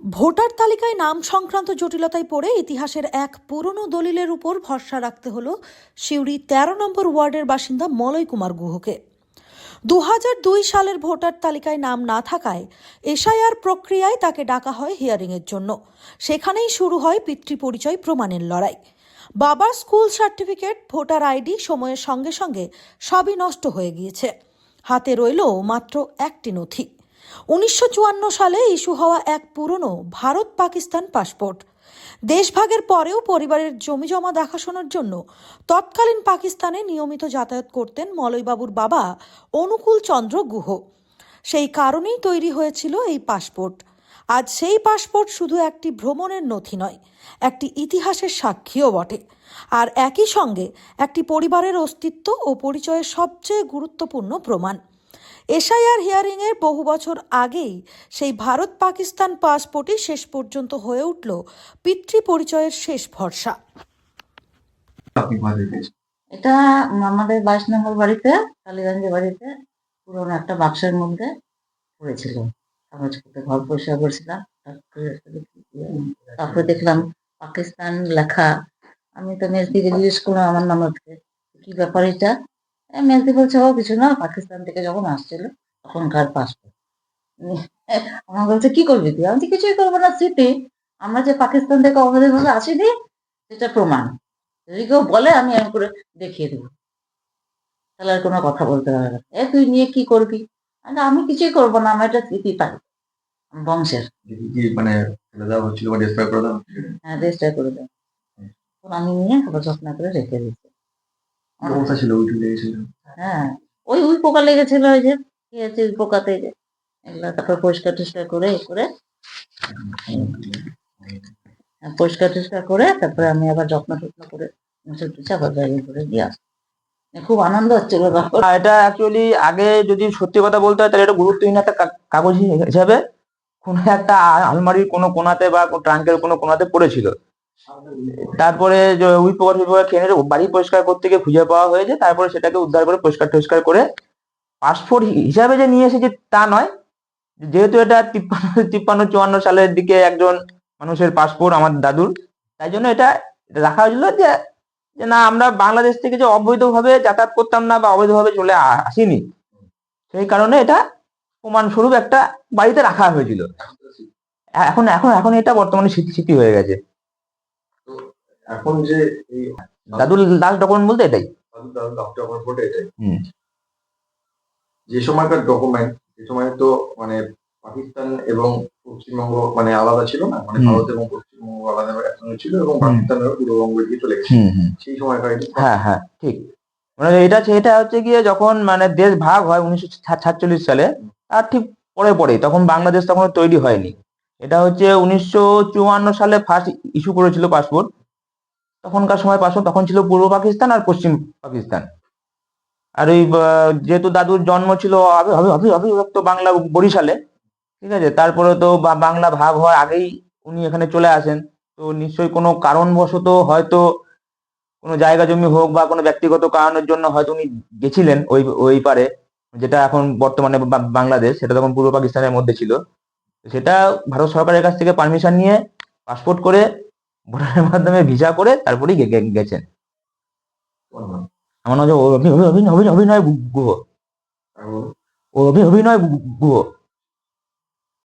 Voter তালিকায় নাম সংক্রান্ত জটিলতায় পড়ে ইতিহাসের এক পুরনো দলিলের উপর ভরসা রাখতে হলো সিউড়ি তেরো নম্বর ওয়ার্ডের বাসিন্দা মলয় কুমার গুহকে। দু সালের ভোটার তালিকায় নাম না থাকায় এসআইআর প্রক্রিয়ায় তাকে ডাকা হয় হিয়ারিংয়ের জন্য। সেখানেই শুরু হয় পিতৃ পরিচয় প্রমাণের লড়াই। বাবার স্কুল সার্টিফিকেট, ভোটার আইডি সময়ের সঙ্গে সঙ্গে সবই নষ্ট হয়ে গিয়েছে। হাতে রইল মাত্র একটি নথি। উনিশশো চুয়ান্ন সালে ইস্যু হওয়া এক পুরনো ভারত পাকিস্তান পাসপোর্ট। দেশভাগের পরেও পরিবারের জমি জমা দেখাশোনার জন্য তৎকালীন পাকিস্তানে নিয়মিত যাতায়াত করতেন মলয়বাবুর বাবা অনুকূল চন্দ্র গুহ। সেই কারণেই তৈরি হয়েছিল এই পাসপোর্ট। আজ সেই পাসপোর্ট শুধু একটি ভ্রমণের নথি নয়, একটি ইতিহাসের সাক্ষীও বটে। আর একই সঙ্গে একটি পরিবারের অস্তিত্ব ও পরিচয়ের সবচেয়ে গুরুত্বপূর্ণ প্রমাণ। এসআইআর হিয়ারিংয়ের বহু বছর আগেই সেই ভারত পাকিস্তান পাসপোর্টই শেষ পর্যন্ত হয়ে উঠল পিতৃ পরিচয়ের শেষ ভরসা? এটা আমাদের বাইশ নম্বর বাড়িতে কালীগঞ্জের বাড়িতে পুরোনো একটা বাক্সের মধ্যে পড়েছিল। কাগজ করতে ঘর পরিষ্কার করছিলাম তারপরে দেখলাম পাকিস্তান লেখা। আমি তো মেজদিকে জিজ্ঞেস করলাম আমার নাম কি ব্যাপার এটা? মেজদি বলছে ও কিছু না পাকিস্তান থেকে যখন আসছিল তখনকার পাসপোর্ট আমার বলছে কি করবি তুই? আমি কিছুই করব না স্মৃতি আমরা যে পাকিস্তান থেকে অবৈধভাবে আসিনি সেটা প্রমাণ। যদি কেউ বলে আমি এরকম করে দেখিয়ে দেবো। তাহলে আর কোনো কথা বলতে পারবে না। এ তুই নিয়ে কি করবি? আমি আমি কিছুই করব না আমার এটা স্মৃতি পাই। বংশের। মানে হ্যাঁ রেজিস্টার করে আমি নিয়ে আবার যত্ন করে রেখে দিচ্ছি অবস্থা ছিল উঠে লেগেছিল। হ্যাঁ ওই উই পোকা লেগেছিল ওই যে আছে উই পোকাতে যে এগুলা তারপর পরিষ্কার টরিষ্কার করে করে। হ্যাঁ, পরিষ্কার টরিষ্কার করে তারপরে আমি আবার যত্ন টত্ন করে মুছে আবার ব্যাগে করে দিয়ে আসি। খুব আনন্দ হচ্ছিল তখন এটা অ্যাকচুয়ালি আগে যদি সত্যি কথা বলতে হয় তাহলে এটা গুরুত্বহীন একটা কাগজ হিসাবে কোনো একটা আলমারির কোনো কোনাতে বা ট্রাঙ্কের কোনো কোনাতে পড়েছিল। তারপরে উই পোকা খেয়ে বাড়ি পরিষ্কার করতে গিয়ে খুঁজে পাওয়া হয়েছে, তারপরে সেটাকে উদ্ধার করে, পরিষ্কার টরিষ্কার করে পাসপোর্ট হিসাবে যে নিয়ে এসেছে তা নয়। যেহেতু এটা তিপ্পান্ন তিপ্পান্ন, চুয়ান্ন সালের দিকে একজন মানুষের পাসপোর্ট আমার দাদুর, তাই জন্য এটা রাখা হয়েছিল যে যে না, আমরা বাংলাদেশ থেকে যে অবৈধভাবে যাতায়াত করতাম না বা অবৈধভাবে চলে আসিনি, সেই কারণে এটা প্রমাণস্বরূপ একটা বাড়িতে রাখা হয়েছিল। এখন এখন এখন এটা বর্তমানে স্মৃতি স্মৃতি হয়ে গেছে। এখন যে এই দাদুর লাস্ট ডকুমেন্ট বলতে এটাই। দাদু ডক্টর আমার ফটো এটাই। যে সময়কার ডকুমেন্ট সে সময় তো মানে পাকিস্তান এবং পশ্চিমবঙ্গ মানে আলাদা ছিল না মানে ভারত এবং পশ্চিমবঙ্গ আলাদা একসঙ্গে ছিল এবং পাকিস্তান পূর্ববঙ্গ দিকে চলে গেছে। সেই সময়কার হ্যাঁ হ্যাঁ ঠিক। মানে এটা এটা হচ্ছে গিয়ে যখন মানে দেশ ভাগ হয় উনিশশো সাতচল্লিশ সালে আর ঠিক পরে পরে তখন বাংলাদেশ তখন তৈরি হয়নি। এটা হচ্ছে উনিশশো চুয়ান্ন সালে ফার্স্ট ইস্যু করেছিল পাসপোর্ট তখনকার সময় পাসপোর্ট তখন ছিল পূর্ব পাকিস্তান আর পশ্চিম পাকিস্তান। আর ওই যেহেতু দাদুর জন্ম ছিল বাংলা বরিশালে, ঠিক আছে? তারপরে তো বাংলা ভাগ হওয়ার আগেই উনি এখানে চলে আসেন। তো নিশ্চয়ই কোনো কারণবশত হয়তো কোনো জায়গা জমি হোক বা কোনো ব্যক্তিগত কারণের জন্য হয়তো উনি গেছিলেন ওই ওই পারে, যেটা এখন বর্তমানে বাংলাদেশ, সেটা তখন পূর্ব পাকিস্তানের মধ্যে ছিল। সেটা ভারত সরকারের কাছ থেকে পারমিশন নিয়ে পাসপোর্ট করে ভোটারের মাধ্যমে ভিসা করে তারপরেই গেছেন আমার নাম অভিনয় গুহ ও। অভিনয় গুহ